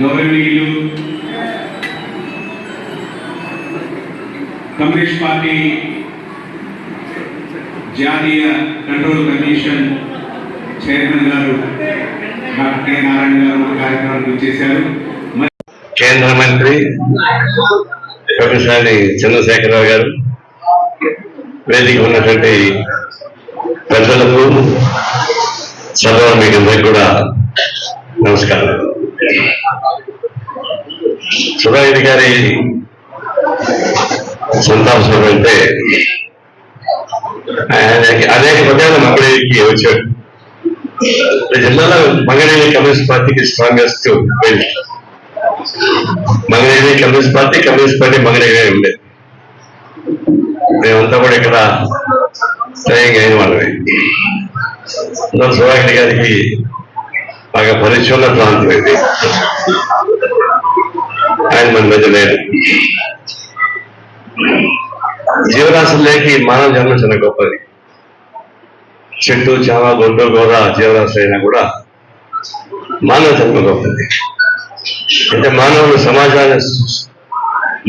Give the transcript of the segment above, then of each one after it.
గౌరవనీయులు communist party జాతీయ control commission chairman గారు డాక్టర్ కె నారాయణ గారు కార్యక్రమానికి చేశారు కేంద్ర మంత్రి ప్రొఫెసర్ చంద్రశేఖరరావు గారు వేదిక ఉన్నటువంటి ప్రజలకు చదవ మీకు అందరికీ కూడా నమస్కారం. సుధాయుడి గారి సంతాప సభ అంటే అనేక పదాలు మంగళగిరికి వచ్చాడు జిల్లాలో మంగళగిరి కమ్యూనిస్ట్ పార్టీకి strongest belt Mangalagiri communist party communist party Mangalagiri ఉండేది మేమంతా కూడా ఇక్కడ స్థాయిగా అయిన వాళ్ళమే. సుధాకర్ గారికి బాగా పరిచయం ప్రాంతం ఇది. ఆయన మన మధ్య లేరు జీవరాశుల్లోకి మానవ జన్మ చాలా గొప్పది. చెట్టు చామ గొడ్డు గోర జీవరాశులు అయినా కూడా మానవ జన్మ గొప్పది. అంటే మానవులు సమాజాన్ని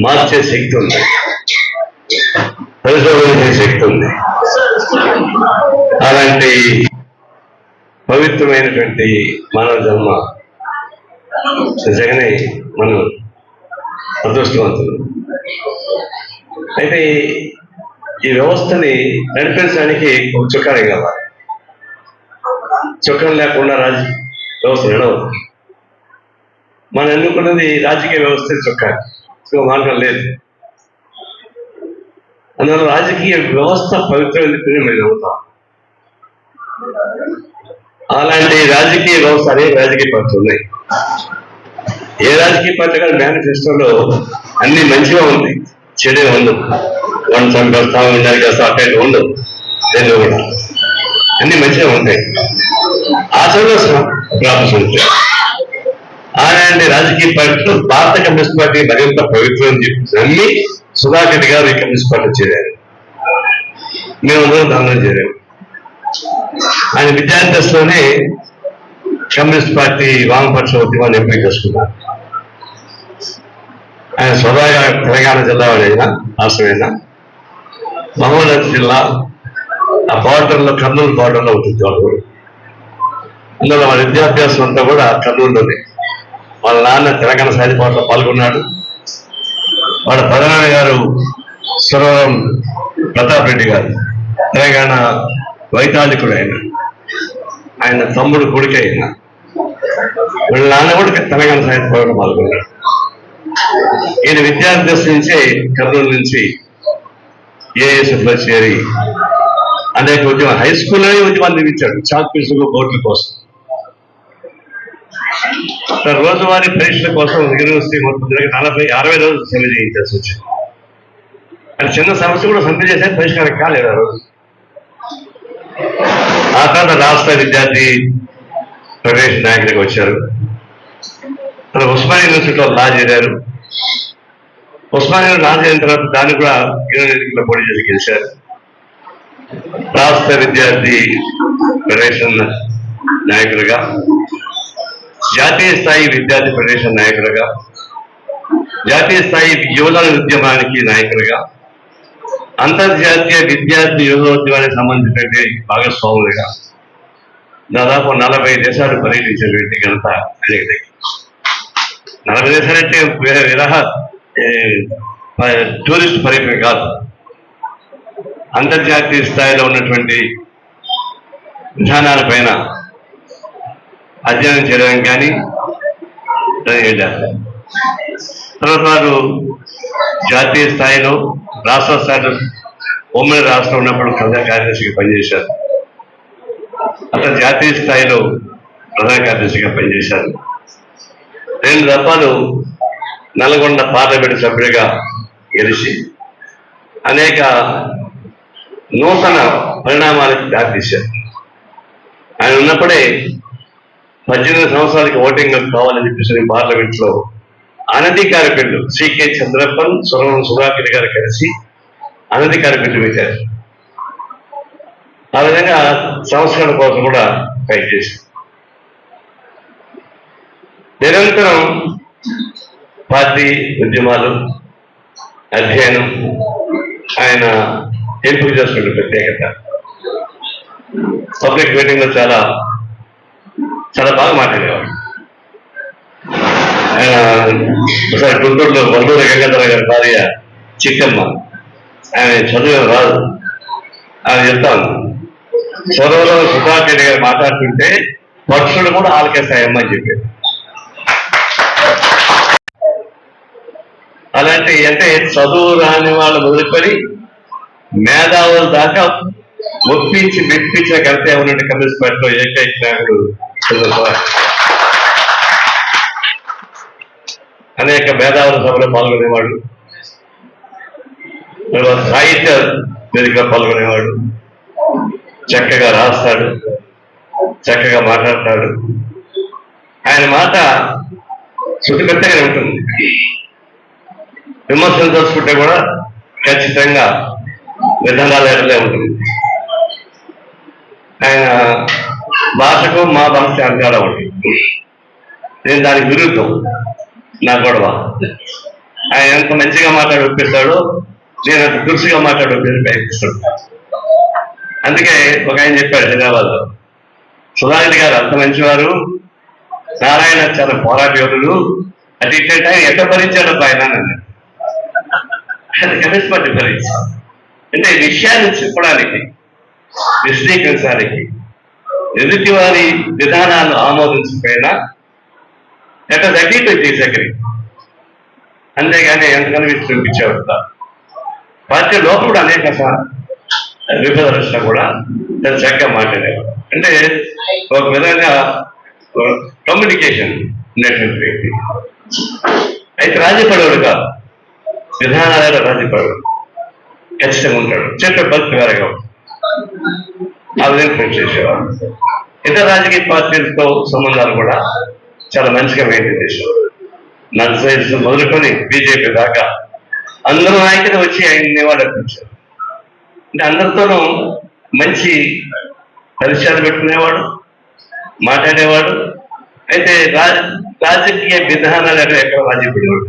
మార్చే శక్తి ఉంది. పరిశోధన శక్తి ఉంది. అలాంటి పవిత్రమైనటువంటి మానవ జన్మ నిజంగానే మనం అదృష్టవంతులు. అయితే ఈ వ్యవస్థని నడిపించడానికి ఒక చుక్కానే కావాలి. చుక్కం లేకుండా రాజ వ్యవస్థ నడవదు మనం ఎన్నుకున్నది రాజకీయ వ్యవస్థ చొక్కా. మార్గం లేదు. అందువల్ల రాజకీయ వ్యవస్థ పవిత్రమైన మేము నమ్ముతాం. అలాంటి రాజకీయ వ్యవస్థ అనేక రాజకీయ పార్టీలు ఉన్నాయి. ఏ రాజకీయ పార్టీ కానీ మేనిఫెస్టోలో అన్ని మంచిగా ఉంది చెడే ఉండదు వన్ చంపేస్తా ఉండాలి చేస్తా అట్టే ఉండదు దేనిలో కూడా. అన్ని మంచిగా ఉంటాయి. ఆచరణలో ప్రాబ్లమ్స్ ఉంటాయి అలాంటి రాజకీయ పార్టీలు భారత కమ్యూనిస్ట్ పార్టీ మరింత పవిత్రం అని చెప్పి నమ్మి సుధాకర్ గారు ఈ కమ్యూనిస్ట్ పార్టీ చేరారు. మేమందరం దానిలో చేరాము ఆయన విద్యార్థి దశలోనే కమ్యూనిస్ట్ పార్టీ వామపక్ష ఉద్యమాన్ని ఎంపిక చేసుకున్నారు. ఆయన స్వతహాగా తెలంగాణ జిల్లా వాడైనా రాష్ట్రమైనా? మహబూబ్నగర్ జిల్లా ఆ బార్డర్లో కర్నూలు బార్డర్లో ఉంటుంది వాళ్ళు అందులో వాళ్ళ విద్యాభ్యాసం అంతా కూడా కర్నూలులోనే. వాళ్ళ నాన్న తెలంగాణ సాయుధ పాటలో పాల్గొన్నాడు. వాళ్ళ ప్రధాని గారు సురవరం ప్రతాప్ రెడ్డి గారు. తెలంగాణ వైతాళికుడు ఆయన. ఆయన తమ్ముడు కొడుకే అయిన వీళ్ళ నాన్న కూడా తెలంగాణ సాహిత్య పాటలో పాల్గొన్నాడు. ఈయన విద్యార్థి దశ నుంచే కర్నూలు నుంచి ఏఎస్ఎఫ్లో చేరి అనేక ఉద్యమం హై స్కూల్లోనే ఉద్యమాన్ని నిర్మించాడు. చాక్ పీసులు బోర్డుల కోసం. తన రోజువారీ పరీక్షల కోసం యూనివర్సిటీ మొత్తం తిరిగి నలభై అరవై రోజులు సమ్మె చేయించాల్సి వచ్చింది. అది చిన్న సమస్య కూడా సమ్మె చేసే పరిష్కారం కాలేదు ఆ రోజు. ఆ తర్వాత రాష్ట్ర విద్యార్థి ప్రవేశ నాయకుడికి వచ్చారు. తర్వాత ఉస్మానియా యూనివర్సిటీలో లా చేరారు. ఉస్మానియా లా చేరిన తర్వాత దాన్ని కూడా యూనివర్సిటీలో పోటీ చేసి గెలిచారు. రాష్ట్ర విద్యార్థి ఫెడరేషన్ నాయకులుగా జాతీయ స్థాయి విద్యార్థి ఫెడరేషన్ నాయకులుగా జాతీయ స్థాయి యువజన ఉద్యమానికి నాయకులుగా అంతర్జాతీయ విద్యార్థి యువజోద్యమానికి సంబంధించినటువంటి భాగస్వాములుగా దాదాపు నలభై దేశాలు పర్యటించినటువంటి ఘనత ఆయనకి నలభై దేశాలంటే వేరే విరహ టూరిస్ట్ పర్యటన కాదు. అంతర్జాతీయ స్థాయిలో ఉన్నటువంటి విధానాలపైన అధ్యయనం చేయడం కానీ తర్వాత వారు జాతీయ స్థాయిలో రాష్ట్ర స్థాయిలో ఉమ్మడి రాష్ట్రం ఉన్నప్పుడు ప్రధాన కార్యదర్శిగా పనిచేశారు. అతను జాతీయ స్థాయిలో ప్రధాన కార్యదర్శిగా పనిచేశారు. రెండు దఫాలు నల్గొండ పార్లమెంటు సభ్యుడిగా గెలిచి అనేక నూతన పరిణామాలకు దారితీశారు. ఆయన ఉన్నప్పుడే పద్దెనిమిది సంవత్సరాలకి ఓటింగ్ కావాలని చెప్పేసి పార్లమెంట్లో అనధికార bill C K Chandrappan Suravaram Sudhakar గారు కలిసి అనధికార బిల్లు పెట్టారు. ఆ విధంగా సంస్కరణ కోసం కూడా ఫైట్ చేశారు. నిరంతరం పార్టీ ఉద్యమాలు అధ్యయనం ఆయన ఎంపిక చేసుకున్న ప్రత్యేకత. పబ్లిక్ మీటింగ్లో చాలా చాలా బాగా మాట్లాడేవాడు ఆయన ఒకసారి గుంటూరులో వల్లూరు గంగాధర గారి భార్య చిక్కమ్మ ఆయన చదువు రాదు. ఆయన చెప్తాను చదువులో సుధాకర్ గారు మాట్లాడుతుంటే పక్షులు కూడా ఆలకేస్తాయమ్మ అని చెప్పారు. అలాంటి అంటే చదువు రాని వాళ్ళు మొదలుపడి మేధావుల దాకా ఒప్పించి మెప్పించిన కవిత ఉన్నట్టు కమ్యూనిస్ట్ పార్టీలో ఏకైక నాయకుడు అనేక మేధావుల సభలో పాల్గొనేవాడు. సాహిత్య వేదికలో పాల్గొనేవాడు. చక్కగా రాస్తాడు. చక్కగా మాట్లాడతాడు. ఆయన మాట శుతిమెత్తగానే ఉంటుంది. విమర్శలు చేసుకుంటే కూడా ఖచ్చితంగా విధానాలే ఉంటుంది. ఆయన భాషకు మా భాష అంతగా ఒకటి. నేను దానికి విరుద్ధం. నా గొడవ. ఆయన ఎంత మంచిగా మాట్లాడి ఒప్పిస్తాడో నేను అంత దురుసుగా మాట్లాడి ఒప్పించి ప్రయత్నిస్తాడు. అందుకే ఒక ఆయన చెప్పాడు హైదరాబాద్లో. సుధాకర్ గారు అంత మంచివారు. నారాయణ చాలా పోరాట యోధుడు అది ఇట్లంటే ఆయన ఎట్ట భరించాడు ఆయన అని అన్నాడు. అది కమ్యూనిస్ట్ పార్టీ అంటే విషయాన్ని చెప్పడానికి విశ్లేషించడానికి ఎదుటి వారి విధానాలను ఆమోదించకపోయినా ఎట్లా తగ్గిపోయి తీసకరి అంతేగాని ఎంతగానో విసి చూపించేవాడు పార్టీ లోపల కూడా అనేక స- విభజన కూడా చాలా చక్కగా మాట్లాడేవాడు అంటే ఒక విధంగా కమ్యూనికేషన్ ఉండేటువంటి వ్యక్తి. అయితే రాజీ పడేవాడు కాదు. విధానాలలో రాజీపడేవాడు ఖచ్చితంగా ఉంటాడు. చెప్పే పద్ధతి వేరేగా ఉంటుంది. ఆ విధంగా చేసేవాడు ఇతర రాజకీయ పార్టీలతో సంబంధాలు కూడా చాలా మంచిగా మెయింటైన్ చేసేవాడు నక్సలైట్స్ మొదలుకొని బీజేపీ దాకా అందరూ నాయకులు వచ్చి ఆయన్ని వాళ్ళు అర్పించారు. అంటే అందరితోనూ మంచి పరిచయాలు పెట్టుకునేవాడు మాట్లాడేవాడు. అయితే రాజకీయ విధానాలు ఎక్కడ ఎక్కడ రాజీ పడేవాడు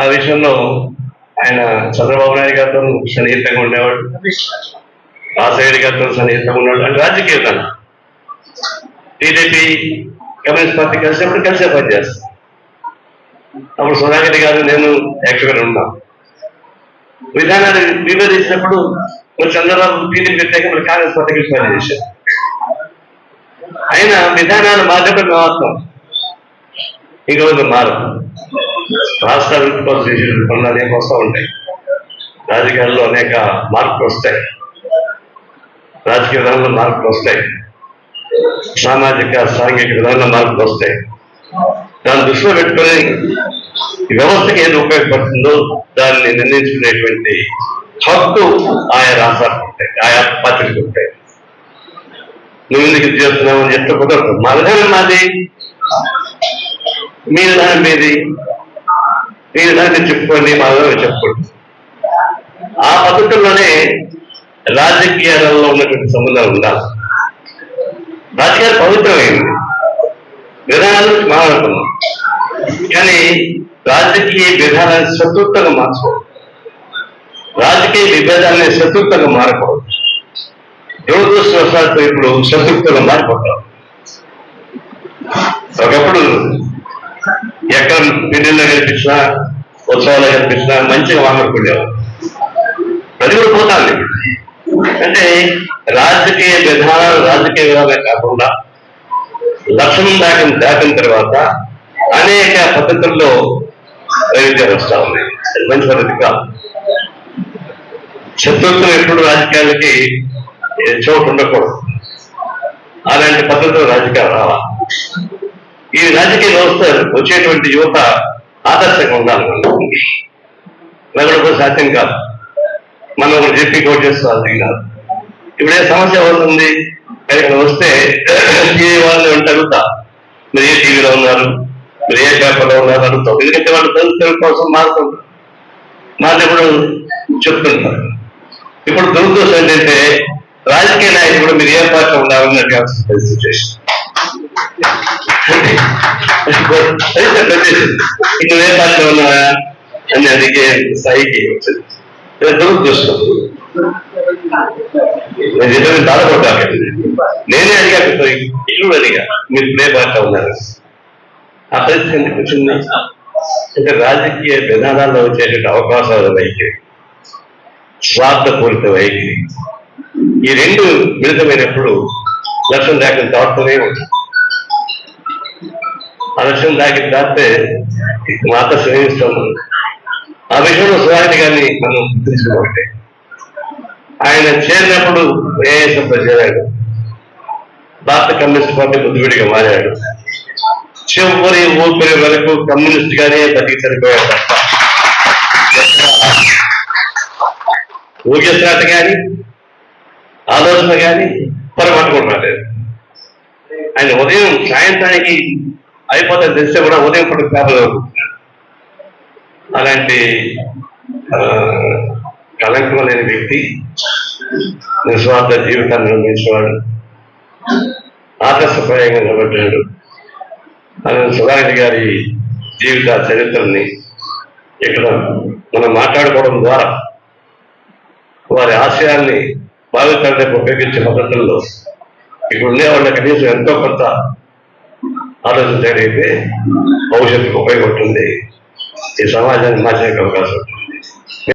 ఆ విషయంలో ఆయన చంద్రబాబు నాయుడు గారితో సన్నిహితంగా ఉండేవాడు. రాజశేఖర్ గారితో సన్నిహితంగా ఉండేవాడు. అంటే రాజకీయ విధానం టీడీపీ కమ్యూనిస్ట్ పార్టీ కలిసినప్పుడు కలిసే పనిచేస్తాం అప్పుడు సుధాకర్ గారు నేను యాక్చువల్గా ఉన్నాం. విధానాన్ని విభజించినప్పుడు మరి చంద్రబాబు టీడీపీ వ్యతిరేక మరి కాంగ్రెస్ పార్టీ కలిసి పనిచేశారు. అయినా విధానాలు మార్చడం మాత్రం ఇంకొక రోజు మారు రాష్ట్ర అభివృద్ధి చేసిన పనులు అనేక వస్తూ ఉంటాయి? రాజకీయాల్లో అనేక మార్పులు వస్తాయి. రాజకీయ విధానంలో మార్పులు వస్తాయి. సామాజిక సాంఘిక విధానంలో మార్పులు వస్తాయి. దాన్ని దృష్టిలో పెట్టుకొని వ్యవస్థకి ఏది ఉపయోగపడుతుందో దాన్ని నిర్ణయించుకునేటువంటి హక్కు ఆయా రాష్ట్రాలకు ఉంటాయి ఆయా పార్టీలకు ఉంటాయి. నువ్వు ఎందుకు ఇది చేస్తున్నావు అని చెప్తే కుదరదు? మా విధానం మాది. మీ విధానం మీది. మీ విధానం చెప్పుకోండి మా విధానం చెప్పుకోండి. ఆ పద్ధతుల్లోనే రాజకీయాలలో ఉన్నటువంటి సంబంధాలు ఉండాలి. రాజకీయాలు పవిత్రమైంది విధానాలు మాట్లాడుతున్నాం కానీ రాజకీయ విధానాన్ని శత్రుత్వంగా మార్చుకోవాలి రాజకీయ విభేదాలని శత్రుత్వంగా మారకూడదు. దురదృష్టవశాత్తు ఇప్పుడు శత్రుత్వంగా మారిపోతాం. ఒకప్పుడు ఎక్కడ పెళ్ళిలో కనిపించినా ఉత్సవాలు కనిపించినా మంచిగా మాట్లాడుకునేవారు అది కూడా పోతాంది అంటే రాజకీయ విధానాలు రాజకీయ విధానాలే కాకుండా లక్ష్యం దాటిన దాటిన తర్వాత అనేక పద్ధతుల్లో వైవిధ్యాలు వస్తా ఉన్నాయి. అది మంచి పద్ధతి కాదు. శత్రుత్వం ఎప్పుడు రాజకీయాలకి చోటు ఉండకూడదు. అలాంటి పద్ధతులు రాజకీయాలు రావాలి. ఈ రాజకీయ వ్యవస్థ వచ్చేటువంటి యువత ఆదర్శంగా ఉండాలి. నగరకు సాధ్యం కాదు. మనం ఒకటి చెప్పి కోట్ చేసుకోవాలి. కాదు ఇప్పుడు ఏ సమస్య అవుతుంది ఇక్కడ వస్తే టీవీ వాళ్ళని వెంట అడుగుతా. మీరు ఏ టీవీలో ఉన్నారు? మీరు ఏ పేపర్లో ఉన్నారు? అడుగుతాం. ఎందుకంటే వాళ్ళు తెలుసుకోవడం కోసం మారుతుంటారు మారినప్పుడు చెప్తుంటారు. ఇప్పుడు దురదృష్టం ఏంటంటే రాజకీయ నాయకులు మీరు ఏ పార్టీ ఉండాలని అడగాల్సిన అయితే పెట్టేసింది ఏ పార్టీలో ఉన్నావా అని అడిగే స్థాయికి వచ్చింది ఇది దురదృష్టం నేను ఇద్దరిని బాధపడ్డాను నేనే అడిగా ఇల్లు అడిగా మీరు ప్లే పార్టీ ఉన్నారు ఆ పరిస్థితి ఎందుకు అంటే రాజకీయ విధానాల్లో వచ్చేటువంటి అవకాశాలు వైఖరి స్వార్థపూరిత వైఖరి ఈ రెండు మిళితమైనప్పుడు లక్ష్యం లేకుండా దాటుతూనే ఉంటుంది ఆ దాకి దాటితే మాత శ్రేయిస్తాం ఆ విషయంలో సుహాని గారిని మనం గుర్తించుకోవాలి. ఆయన చేరినప్పుడు ఏఎస్ఎఫ్ చేరాడు. భారత కమ్యూనిస్ట్ పార్టీ బుద్ధివిడిగా మారాడు. చివరి ఊపిరి వరకు కమ్యూనిస్ట్ గానే బతికి సరిపోయాడు తప్ప. కానీ ఆలోచన కానీ పొరపట్టుకుంటున్నాడు ఆయన ఉదయం సాయంత్రానికి అయిపోతే తెలిస్తే కూడా ఉదయం పూట పేపర్ అలాంటి కలంకం లేని వ్యక్తి నిస్వార్థ జీవితాన్ని నిర్మించేవాడు ఆదర్శప్రాయంగా నిలబడ్డాడు. అని సుధారెడ్డి గారి జీవిత చరిత్రని ఇక్కడ మనం మాట్లాడుకోవడం ద్వారా వారి ఆశయాన్ని భావితరాలకు ఉపయోగించే పద్ధతుల్లో ఇక్కడ ఉండే వాళ్ళ కనీసం ఎంతో కొంత ఆలోచించగలిగితే భవిష్యత్తుకు ఉపయోగపడుతుంది. ఈ సమాజాన్ని మార్చే అవకాశం ఉంటుంది.